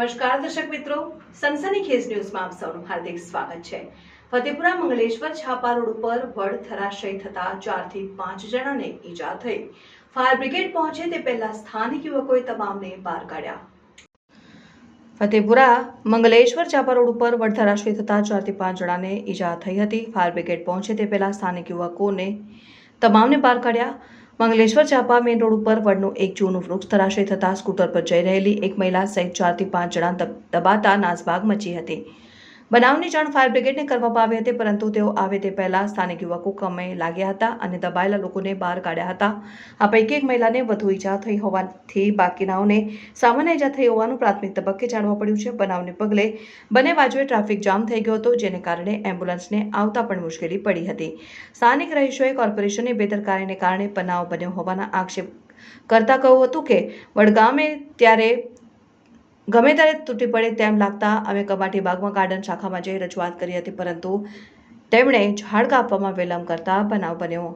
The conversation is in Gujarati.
નમસ્કાર, દર્શક મિત્રો. સનસની ન્યૂઝમાં આપ સૌનું હાર્દિક સ્વાગત છે. ફતેપુરા મંગલેશ્વર છાપા રોડ ઉપર વડ ધરાશય થતા ચારથી પાંચ જણાને ઈજા થઈ. ફાયર બ્રિગેડ પહોંચે તે પહેલા સ્થાનિક યુવકોએ તમામને બહાર કાઢ્યા. ફતેપુરા મંગલેશ્વર ચાપા રોડ ઉપર વડ થતા ચારથી પાંચ જણાને ઈજા થઈ હતી. ફાયર બ્રિગેડ પહોંચે તે પહેલા સ્થાનિક યુવકોને તમામને બહાર કાઢ્યા. મંગલેશ્વર ચાપા મેઇન રોડ ઉપર વડનું એક જૂનું વૃક્ષ ધરાશય થતા સ્કૂટર પર જઈ રહેલી એક મહિલા સહિત ચારથી પાંચ જણા દબાતા નાસભાગ મચી હતી. બનાવની જાણ ફાયર બ્રિગેડને કરવામાં આવી હતી, પરંતુ તેઓ આવે તે પહેલા સ્થાનિક યુવકો કમે લાગ્યા હતા અને દબાયેલા લોકોને બહાર કાઢ્યા હતા. આ પૈકી એક મહિલાને વધુ ઈજા થઈ હોવાથી બાકીનાઓને સામાન્ય ઈજા થઈ હોવાનું પ્રાથમિક તબક્કે જાણવા પડ્યું છે. બનાવને પગલે બંને બાજુએ ટ્રાફિક જામ થઈ ગયો હતો, જેને કારણે એમ્બ્યુલન્સને આવતા પણ મુશ્કેલી પડી હતી. સ્થાનિક રહીશોએ કોર્પોરેશનની બેદરકારીને કારણે બનાવ બન્યો હોવાના આક્ષેપ કરતા કહ્યું હતું કે, વડગામે ત્યારે ગમે ત્યારે તૂટી પડે તેમ લાગતા અમે કમાટી બાગમાં ગાર્ડન શાખામાં જઈ રજૂઆત કરી હતી, પરંતુ તેમણે ઝાડ કાપવામાં વિલંબ કરતા બનાવ બન્યો.